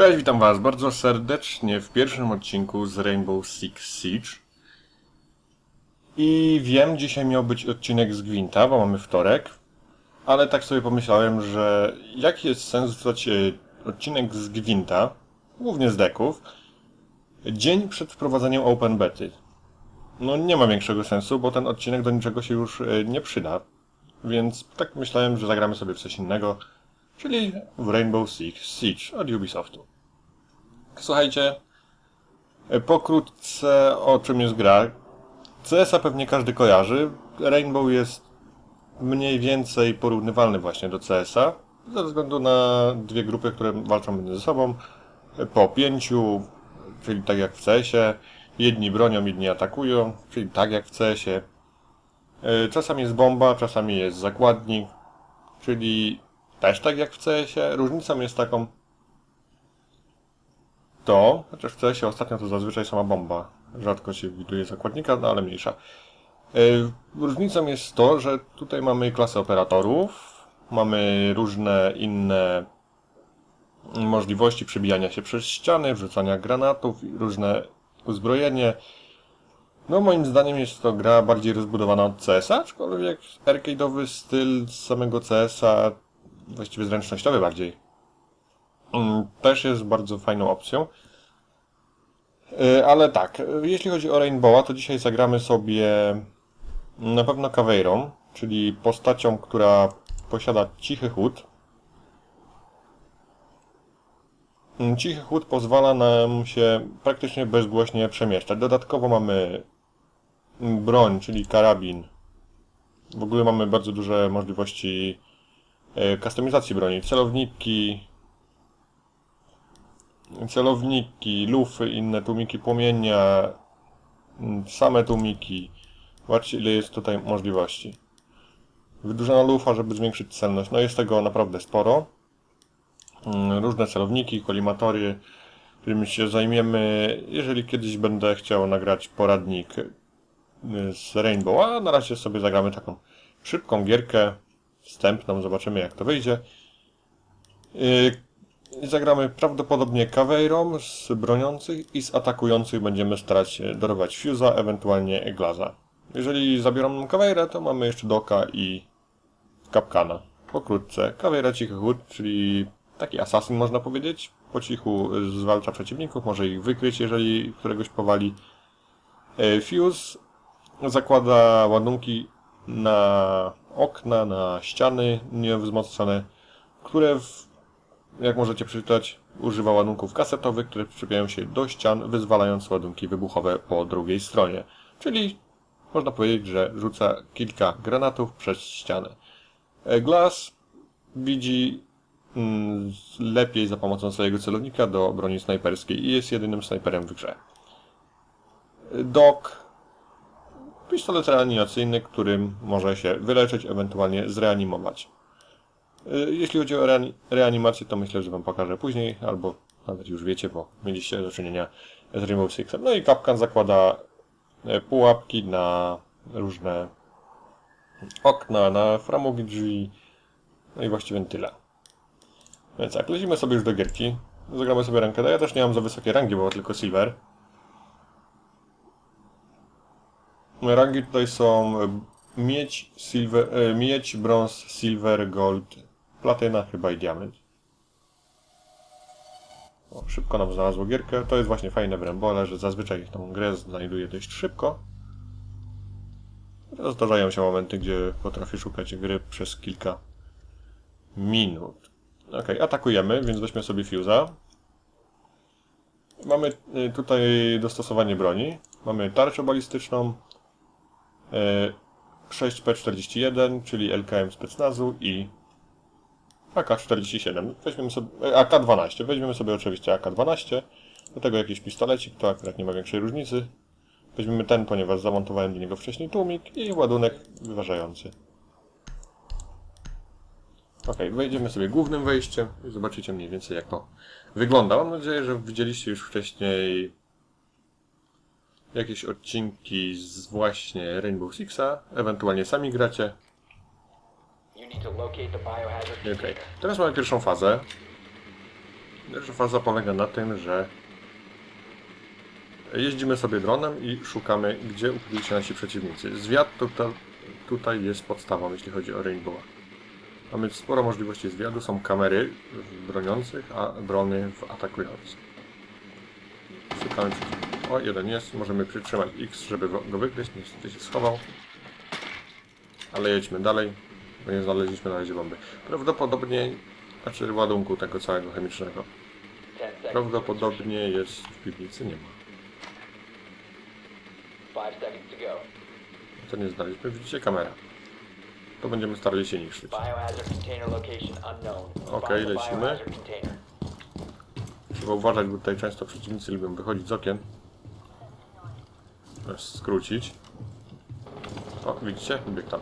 Cześć, witam was bardzo serdecznie w pierwszym odcinku z Rainbow Six Siege. I wiem, dzisiaj miał być odcinek z Gwinta, bo mamy wtorek, ale tak sobie pomyślałem, że jaki jest sens wrzucać e, odcinek z Gwinta, głównie z deków, dzień przed wprowadzeniem Open Bety. No nie ma większego sensu, bo ten odcinek do niczego się już e, nie przyda. Więc tak myślałem, że zagramy sobie w coś innego, czyli w Rainbow Six Siege od Ubisoftu. Słuchajcie, e, pokrótce o czym jest gra. CS-a pewnie każdy kojarzy. Rainbow jest mniej więcej porównywalny właśnie do CS-a, ze względu na dwie grupy, które walczą między sobą. E, Po pięciu, czyli tak jak w CS-ie. Jedni bronią, inni atakują, czyli tak jak w CS-ie. E, Czasami jest bomba, czasami jest zakładnik, czyli też tak jak w CS-ie. Różnicą jest taką, to, chociaż w CS-ie ostatnio to zazwyczaj sama bomba. Rzadko się widuje zakładnika, no ale mniejsza. Yy, różnicą jest to, że tutaj mamy klasę operatorów, mamy różne inne możliwości przebijania się przez ściany, wrzucania granatów, różne uzbrojenie. No moim zdaniem jest to gra bardziej rozbudowana od CS-a, aczkolwiek arcade'owy styl samego CS-a, właściwie zręcznościowy bardziej, też jest bardzo fajną opcją. Y, Ale tak, y, jeśli chodzi o Rainbowa, to dzisiaj zagramy sobie na pewno Caveirą, czyli postacią, która posiada cichy chód. Mm, Cichy chód pozwala nam się praktycznie bezgłośnie przemieszczać. Dodatkowo mamy mm, broń, czyli karabin. W ogóle mamy bardzo duże możliwości kustomizacji broni. Celowniki, celowniki, lufy, inne tłumiki płomienia, mm, same tłumiki. Zobaczcie ile jest tutaj możliwości. Wydłużona lufa, żeby zwiększyć celność. No jest tego naprawdę sporo. Mm, Różne celowniki, kolimatory, którymi się zajmiemy, jeżeli kiedyś będę chciał nagrać poradnik y, z Rainbow, a na razie sobie zagramy taką szybką gierkę wstępną, zobaczymy jak to wyjdzie. Zagramy prawdopodobnie Caveirą z broniących i z atakujących będziemy starać się dorwać Fuse'a, ewentualnie Glaza. Jeżeli zabiorą nam Caveirę, to mamy jeszcze Doka i Kapkana. Pokrótce, Caveira cichy chód, czyli taki asasyn można powiedzieć. Po cichu zwalcza przeciwników, może ich wykryć, jeżeli któregoś powali. E, Fuse zakłada ładunki na okna, na ściany niewzmocnione, które w jak możecie przeczytać, używa ładunków kasetowych, które przyczepiają się do ścian, wyzwalając ładunki wybuchowe po drugiej stronie. Czyli można powiedzieć, że rzuca kilka granatów przez ścianę. E, Glass widzi mm, lepiej za pomocą swojego celownika do broni snajperskiej i jest jedynym snajperem w grze. Doc pistolet reanimacyjny, którym może się wyleczyć, ewentualnie zreanimować. Y, Jeśli chodzi o reani- reanimację, to myślę, że Wam pokażę później, albo nawet już wiecie, bo mieliście do czynienia z Rainbow Sixem. No i Kapkan zakłada e, pułapki na różne okna, na framugi drzwi, no i właściwie tyle. Więc jak lecimy sobie już do gierki, zagramy sobie rankę. Ja też nie mam za wysokie rangi, bo tylko silver. Rangi tutaj są miedź, silver, e, miedź, brąz, silver, gold, platyna chyba i diament. O, szybko nam znalazło gierkę. To jest właśnie fajne w Rembole, że zazwyczaj tą grę znajduje dość szybko. Zdarzają się momenty, gdzie potrafię szukać gry przez kilka minut. Ok, atakujemy, więc weźmy sobie fuse'a. Mamy y, tutaj dostosowanie broni. Mamy tarczę balistyczną, y, 6P41, czyli LKM specnazu i AK-47. Weźmiemy sobie e, AK-12. Weźmiemy sobie oczywiście AK-12. Do tego jakiś pistolecik, to akurat nie ma większej różnicy. Weźmiemy ten, ponieważ zamontowałem do niego wcześniej tłumik i ładunek wyważający. Ok, wejdziemy sobie głównym wejściem i zobaczycie mniej więcej jak to wygląda. Mam nadzieję, że widzieliście już wcześniej jakieś odcinki z właśnie Rainbow Sixa, ewentualnie sami gracie. You need to locate the biohazard Okej, teraz mamy pierwszą fazę. Pierwsza faza polega na tym, że jeździmy sobie dronem i szukamy, gdzie ukryli się nasi przeciwnicy. Zwiat tutaj, tutaj jest podstawą, jeśli chodzi o Rainbowa. Mamy sporo możliwości zwiadu, są kamery w broniących, a drony w atakujących. Szukamy. O, jeden jest, możemy przytrzymać X, żeby go go wykryć, niestety się schował. Ale jedźmy dalej, bo nie znaleźliśmy na razie bomby. Prawdopodobnie, znaczy ładunku tego całego chemicznego. 10 seconds. Prawdopodobnie jest w piwnicy, nie ma. 5 seconds to nie znaleźliśmy, widzicie kamera. To będziemy starali się niszczyć. The lecimy. Trzeba uważać, bo tutaj często przeciwnicy lubią wychodzić z okien. Teraz skrócić. O, widzicie? Bieg tam.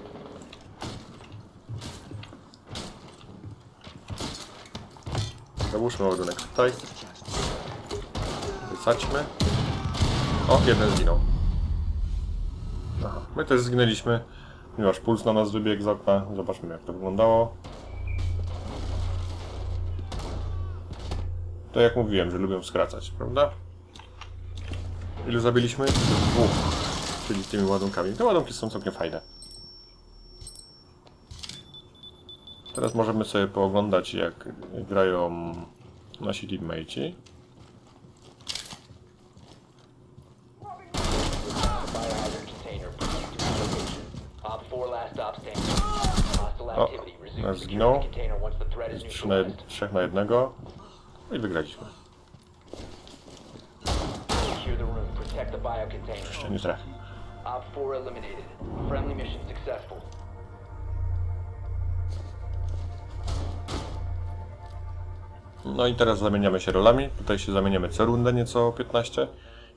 Załóżmy ładunek tutaj. Wysadźmy. O, jeden zginął. Aha, my też zginęliśmy. Ponieważ puls na nas wybiegł z. Zobaczmy jak to wyglądało. To jak mówiłem, że lubią skracać, prawda? Ilu zabiliśmy? Dwóch. Czyli tymi ładunkami. Te ładunki są całkiem fajne. Teraz możemy sobie pooglądać jak grają nasi teammateci. Biohazard container. Proceed to its location. Op 4 last stop standing. Hostile O, securing zginął. Trzy na trzech na jednego. No i wygraliśmy. Jeszcze nie trafił. Op 4 eliminated. Friendly mission successful. No i teraz zamieniamy się rolami. Tutaj się zamieniamy co rundę nieco 15.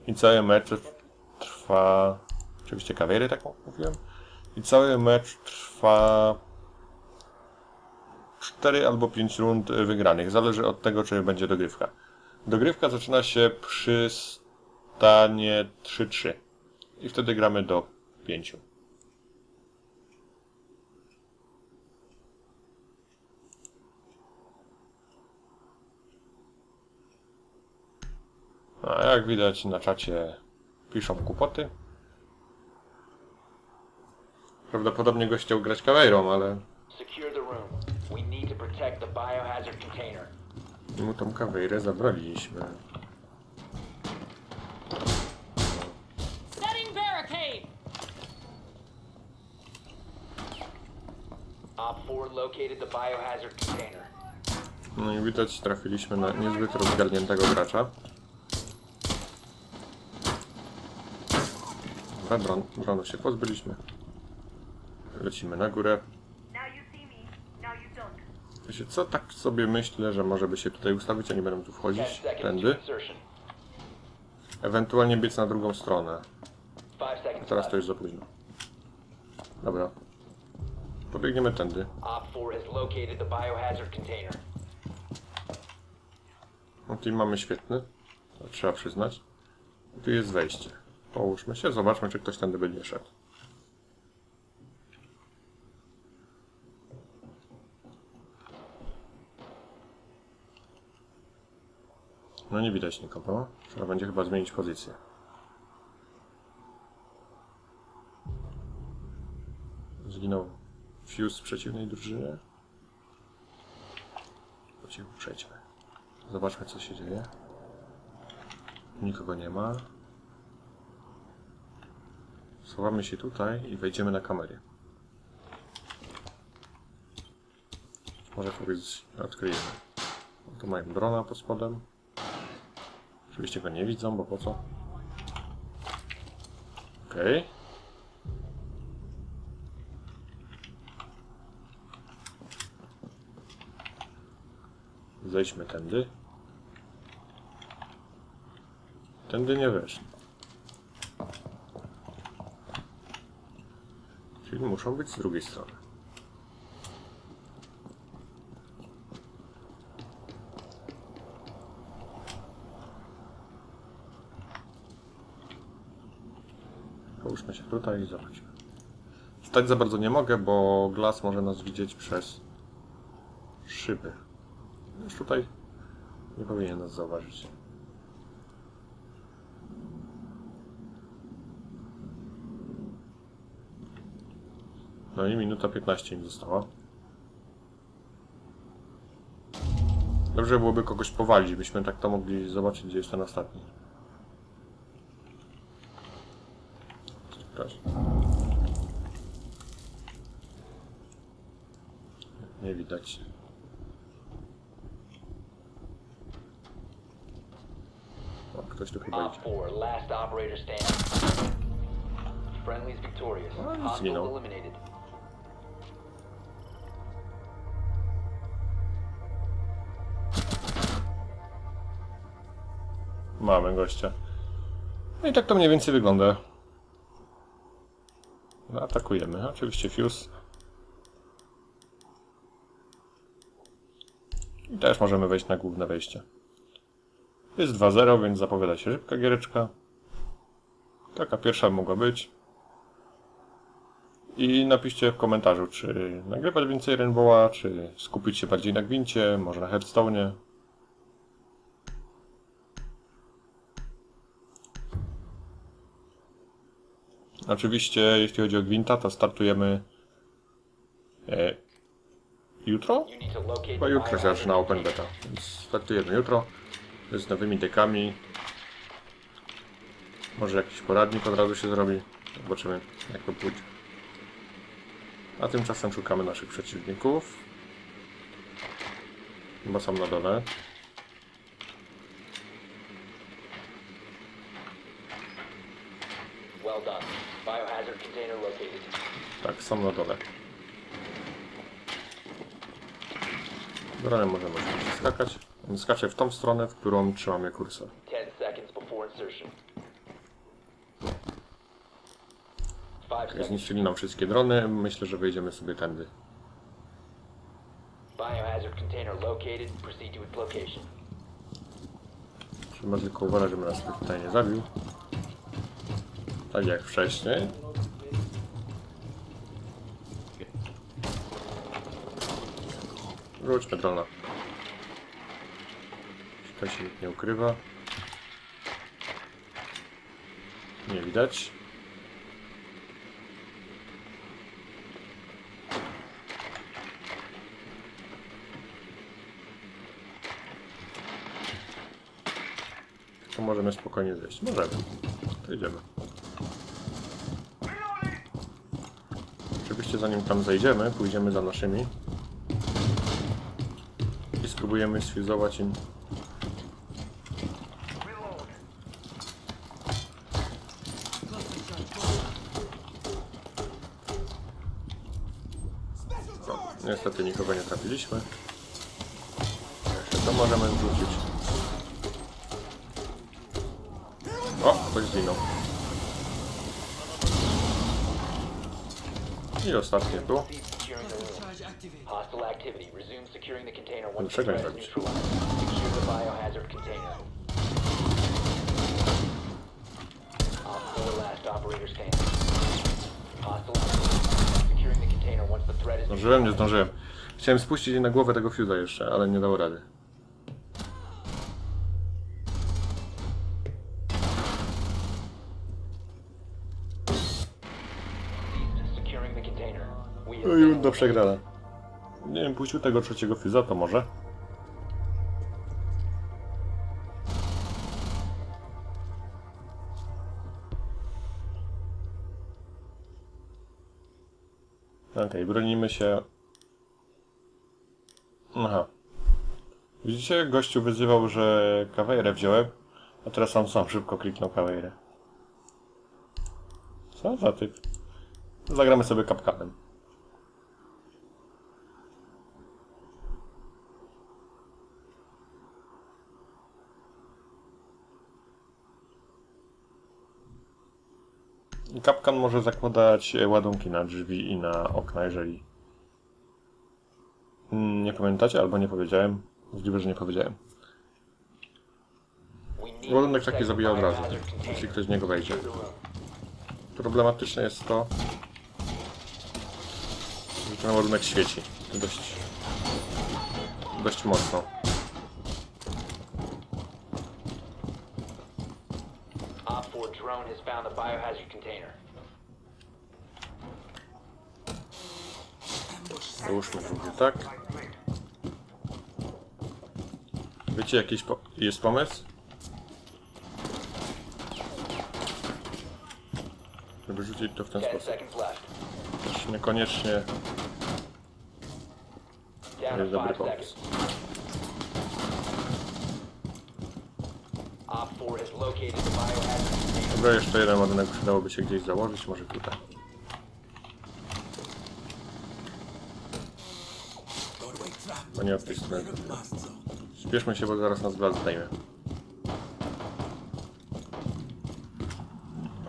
I cały mecz trwa... Oczywiście kawiery, tak mówiłem. I cały mecz trwa 4 albo 5 rund wygranych. Zależy od tego, czy będzie dogrywka. Dogrywka zaczyna się przy stanie 3-3. I wtedy gramy do 5. A jak widać na czacie piszą kłopoty. Prawdopodobnie gość chciał grać kawerą, ale container. mu tą kawerę zabraliśmy. Setting barricade! Op 4 located the biohazard container. No i widać trafiliśmy na niezbyt rozgarniętego gracza. Dobra, dron, dronu się pozbyliśmy. Lecimy na górę. Wiecie co, tak sobie myślę, że może by się tutaj ustawić, a nie będę tu 10 wchodzić, tędy. Ewentualnie biec na drugą stronę. 5 seconds Teraz to już za późno. Dobra. Pobiegniemy tędy. Op 4 has located the biohazard container. No team mamy świetny. To trzeba przyznać. I tu jest wejście. Połóżmy się, zobaczmy czy ktoś tędy będzie szedł. No nie widać nikogo. Trzeba będzie chyba zmienić pozycję. Zginął Fuse w przeciwnej drużynie. Po cichu przejdźmy. Zobaczmy co się dzieje. Nikogo nie ma. Schowamy się tutaj i wejdziemy na kamerę. Może kogoś odkryjemy. Tu mają drona pod spodem. Oczywiście go nie widzą, bo po co? Okej. Zejdźmy tędy. Tędy nie weszli. Czyli muszą być z drugiej strony. Połóżmy się tutaj i zobaczmy. Stać za bardzo nie mogę, bo glas może nas widzieć przez szyby. Już tutaj Nie powinien nas zauważyć. No i minuta 15 im została. Dobrze byłoby kogoś powalić, byśmy tak to mogli zobaczyć, gdzie jest ten ostatni. Nie widać. O, ktoś tu chyba idzie. 4, last operator standing. Friendly's victorious. Hostiles minął. eliminated. Mamy gościa. No i tak to mniej więcej wygląda. Atakujemy. Oczywiście Fuse. I też możemy wejść na główne wejście. Jest 2-0, więc zapowiada się szybka giereczka. Taka pierwsza mogła być. I napiszcie w komentarzu, czy nagrywać więcej Rainbowa, czy skupić się bardziej na gwincie, może na Headstone'ie. Oczywiście, jeśli chodzi o Gwinta, to startujemy e, jutro? The jutro się zaczyna Open. Beta, więc startujemy jutro z nowymi dekami. Może jakiś poradnik od razu się zrobi. Zobaczymy, jak to pójdzie. A tymczasem szukamy naszych przeciwników. Chyba są na dole. Well done. Biohazard container located. Tak, są na dole. Dronem możemy skakać. Skacze w tą stronę, w którą trzymamy kursor. 10 seconds before insertion. 5 seconds. Zniszczyli nam wszystkie drony, myślę, że wejdziemy sobie tędy. Biohazard container located. Proceed to its location. Trzeba tylko uważać, żeby nas tutaj nie zabił. Tak jak wcześniej. Rzućmy drona. Tutaj się nie ukrywa. Nie widać. To możemy spokojnie zejść. Możemy. To idziemy. Oczywiście zanim tam zejdziemy, pójdziemy za naszymi. Spróbujemy sfuzować im. No, niestety nikogo nie trafiliśmy. Jeszcze to możemy wrzucić. O, ktoś zginął. I ostatnie tu. Proceed securing the room. Hostile activity. Resume securing the container once the threat is neutralized. Secure the biohazard container. Op 4 last operator standing. Hostile. Securing the container once the threat is Zdążyłem, nie zdążyłem. Chciałem spuścić na głowę tego fuse'a jeszcze, ale nie dało rady. Securing the container. We have No i przegrana. Nie wiem, puścił tego trzeciego fuse'a, to może. Okej, bronimy się. Aha. Widzicie, gościu wyzywał, że kawejrę wziąłem, a teraz sam sam szybko kliknął kawejrę. Co za typ? Zagramy sobie kapkanem. Kapkan może zakładać e, ładunki na drzwi i na okna, jeżeli nie pamiętacie, albo nie powiedziałem. Możliwe, że nie powiedziałem. Ładunek taki zabija od razu, jeśli ktoś w niego wejdzie. Problematyczne jest to, że ten ładunek świeci dość, dość mocno. drone has found the biohazard container. Załóżmy drugi, tak? Wiecie, jakiś po jest pomysł? Żeby rzucić to w ten 10 sposób. Też niekoniecznie jest dobry 5 pomysł. Op 4 has located the biohazard container. Dobra, jeszcze jeden ładunek przydałoby się gdzieś założyć, może tutaj. To nie od tej strony. Spieszmy się, bo zaraz nas blad zdejmie.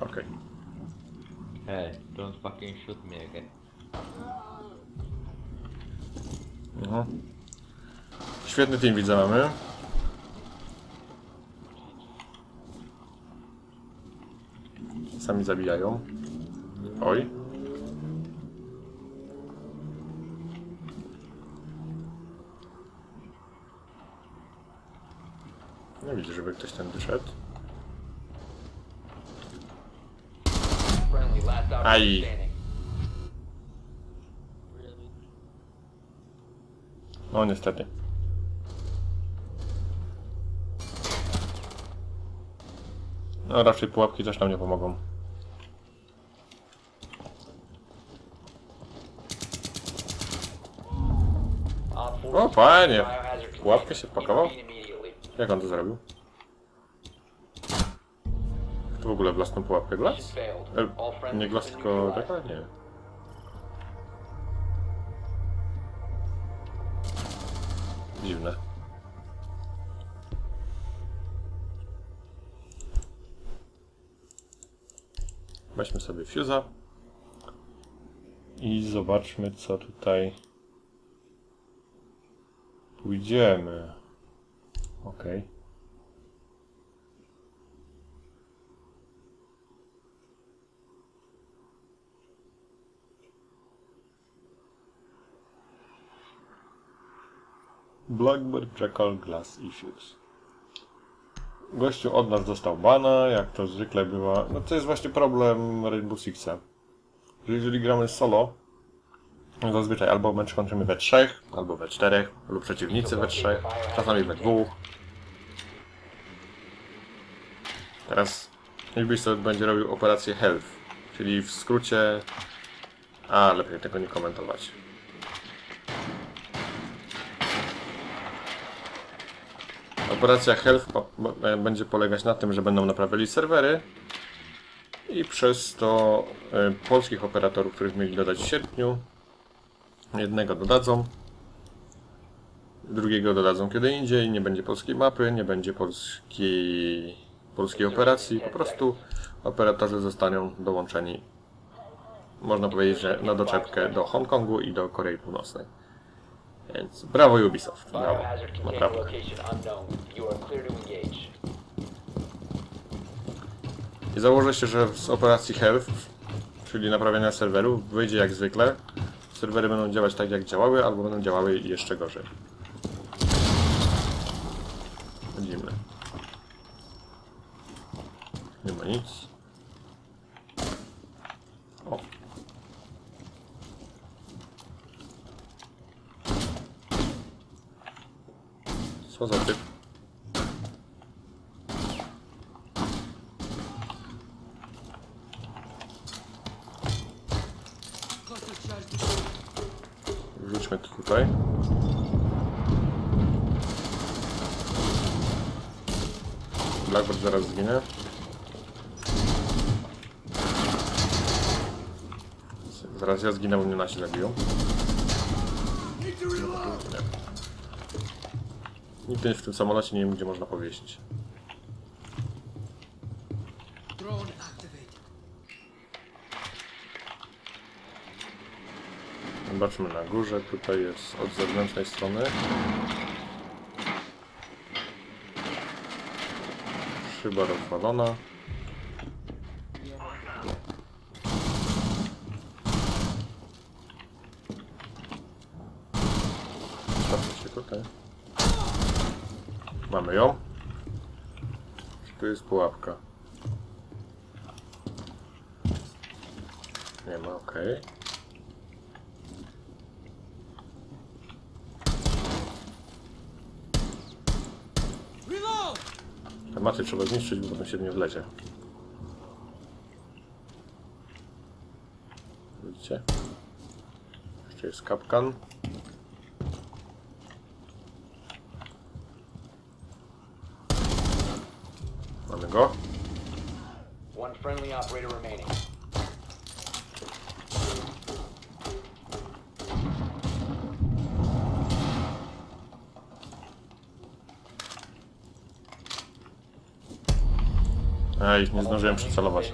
Okej. Hey, don't fucking shoot me again. Mhm. Świetny team widzę mamy. Sami zabijają. Oj. Nie widzę, żeby ktoś ten wyszedł. Aj. No niestety. No raczej pułapki też nam nie pomogą. Op 4 O panie! container. się immediately. Jak on to zrobił? To w ogóle własną pułapkę glas? Mission failed. E, nie glas, have been tylko taka? Nie. Dziwne. Weźmy sobie fuse'a i zobaczmy co tutaj pójdziemy. Okej. Blackbird Jackal Glass Issues. Gościu od nas dostał bana, jak to zwykle bywa. No to jest właśnie problem Rainbow Sixa. Że jeżeli gramy solo, zazwyczaj albo mecz kończymy we trzech, albo we czterech, lub przeciwnicy we trzech, czasami we dwóch. Teraz Ubisoft będzie robił operację Health, czyli w skrócie... A, lepiej tego nie komentować. Operacja Health b- będzie polegać na tym, że będą naprawiali serwery i przez to e, polskich operatorów, których mieli dodać w sierpniu, jednego dodadzą, drugiego dodadzą kiedy indziej, nie będzie polskiej mapy, nie będzie polskiej, polskiej operacji, po prostu operatorzy zostaną dołączeni, można powiedzieć, że na doczepkę do Hongkongu i do Korei Północnej. Więc brawo Ubisoft, brawo, naprawdę. I założę się, że z operacji Health, czyli naprawiania serwerów, wyjdzie jak zwykle. Serwery będą działać tak jak działały, albo będą działały jeszcze gorzej. Dziwne. Nie ma nic. O. Co za typ? Wrzućmy to tutaj. Blackbird zginie. Zaraz ja zginę, bo mnie nasi zabiją. Nie. Nigdy w tym samolocie nie wiem, gdzie można powiesić. Zobaczmy na górze, tutaj jest od zewnętrznej strony. Szyba rozwalona. Patrzcie tutaj. Mamy ją. Tu jest pułapka. Nie ma, okej. Okay. Maty trzeba zniszczyć, bo potem się nie wlecie. Widzicie? Jeszcze jest kapkan. Mamy go. One friendly operator remaining. Ej, nie zdążyłem przycelować.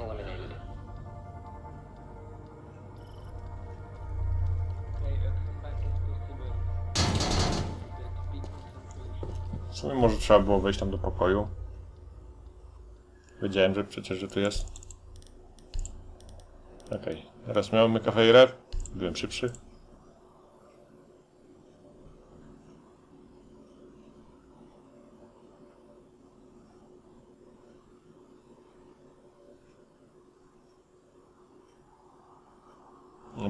W sumie może trzeba było wejść tam do pokoju. Wiedziałem, że przecież, że tu jest. Okej, teraz miałem kafejrę. Byłem szybszy.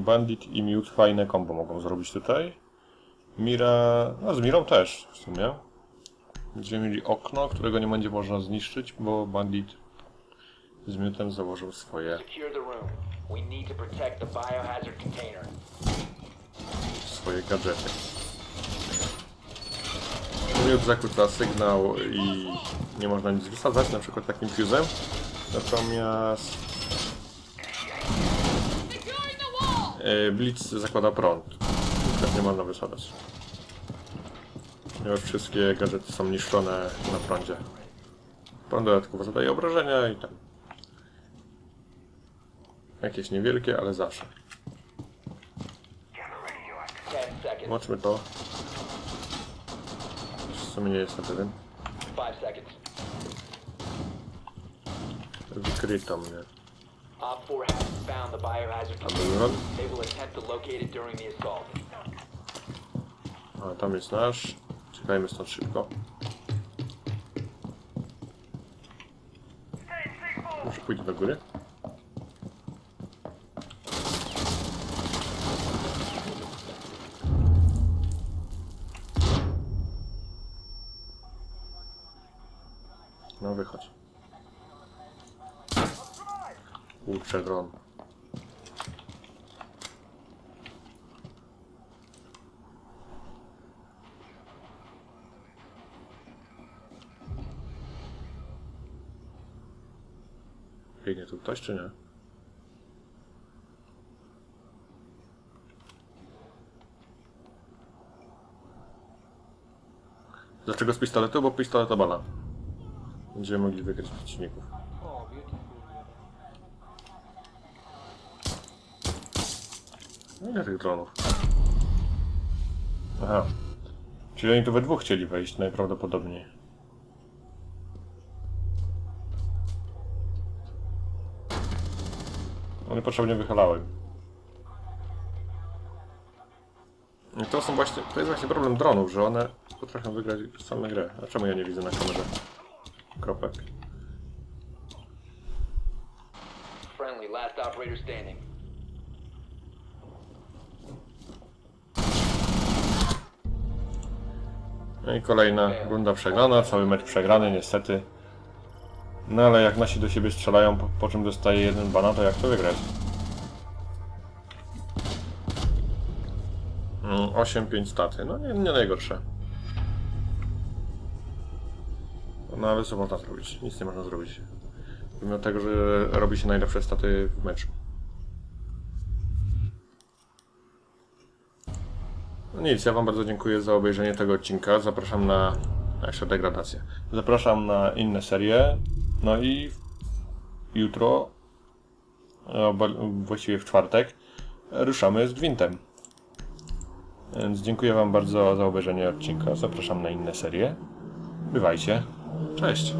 Bandit i Mute fajne combo mogą zrobić tutaj. Mira, no z Mirą też w sumie. Będziemy mieli okno, którego nie będzie można zniszczyć, bo bandit z Mutem założył swoje, swoje gadżety. Mute zakłóca sygnał i nie można nic wysadzać, na przykład takim fuzem. Natomiast e, Blitz zakłada prąd. Nie można wysadzać. Ponieważ wszystkie gadżety są niszczone na prądzie. Prąd dodatkowo zadaje obrażenia i tam. Jakieś niewielkie, ale zawsze. Zobaczmy to. W sumie nie jestem pewien. Wykryto mnie. Op 4 has found the biohazard container. They will attempt to locate it during the assault. A tam jest nasz. Czekajmy stąd szybko. Może pójdę do góry? No wychodź. Dron. Biegnie tu ktoś czy nie? Dlaczego z pistoletu? Bo pistolet bala. Będziemy mogli wykryć przeciwników. No ile tych dronów? Aha. Czyli oni tu we dwóch chcieli wejść najprawdopodobniej. No niepotrzebnie wychylałem. I to są właśnie, to jest właśnie problem dronów, że one potrafią wygrać same grę. A czemu ja nie widzę na kamerze kropek? Friendly, last operator standing. No i kolejna runda przegrana, cały mecz przegrany niestety. No ale jak nasi do siebie strzelają, po, po czym dostaje jeden bana, to jak to wygrać? Mm, 8-5 staty, no nie, nie najgorsze. No ale co można zrobić? Nic nie można zrobić. Mimo tego, że robi się najlepsze staty w meczu. No nic, ja wam bardzo dziękuję za obejrzenie tego odcinka. Zapraszam na a jeszcze degradację. Zapraszam na inne serie. No i jutro, albo właściwie w czwartek, ruszamy z Gwintem. Więc dziękuję wam bardzo za obejrzenie odcinka. Zapraszam na inne serie. Bywajcie. Cześć.